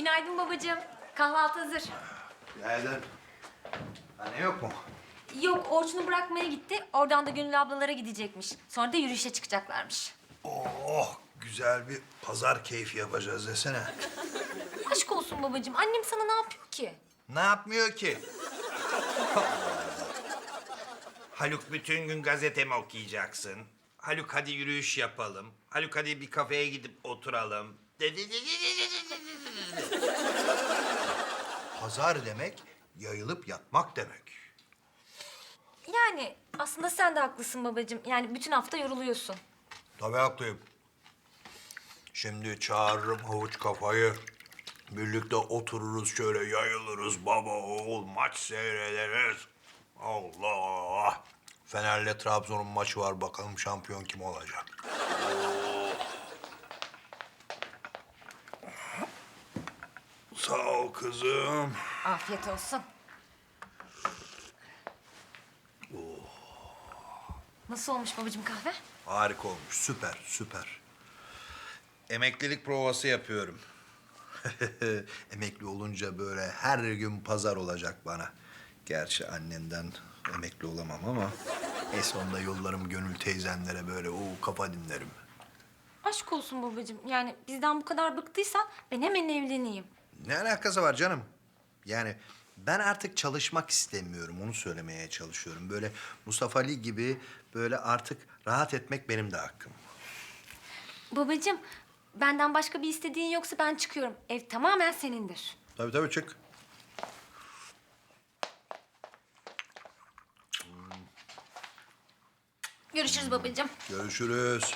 Günaydın babacığım. Kahvaltı hazır. Günaydın. Anne yok mu? Yok Orçun'u bırakmaya gitti. Oradan da Gönül ablalara gidecekmiş. Sonra da yürüyüşe çıkacaklarmış. Oh, güzel bir pazar keyfi yapacağız desene. Aşk olsun babacığım. Annem sana ne yapıyor ki? Ne yapmıyor ki? Haluk bütün gün gazete mi okuyacaksın? Haluk hadi yürüyüş yapalım. Haluk hadi bir kafeye gidip oturalım. Pazar demek yayılıp yatmak demek. Yani aslında sen de haklısın babacığım. Yani bütün hafta yoruluyorsun. Tabii haklıyım. Şimdi çağırırım havuç kafayı. Birlikte otururuz şöyle yayılırız baba oğul maç seyrederiz. Allah! Fener'le Trabzon'un maçı var bakalım şampiyon kim olacak. Sağ ol kızım. Afiyet olsun. Nasıl olmuş babacığım kahve? Harika olmuş süper süper. Emeklilik provası yapıyorum. Emekli olunca böyle her gün pazar olacak bana. Gerçi annenden emekli olamam ama... ...en sonunda yollarım Gönül teyzenlere böyle o kafa dinlerim. Aşk olsun babacığım. Yani bizden bu kadar bıktıysan ben hemen evleneyim. Ne alakası var canım? Yani ben artık çalışmak istemiyorum. Onu söylemeye çalışıyorum. Böyle Mustafa Ali gibi böyle artık rahat etmek benim de hakkım. Babacığım benden başka bir istediğin yoksa ben çıkıyorum. Ev tamamen senindir. Tabii tabii çık. Görüşürüz babacığım. Görüşürüz.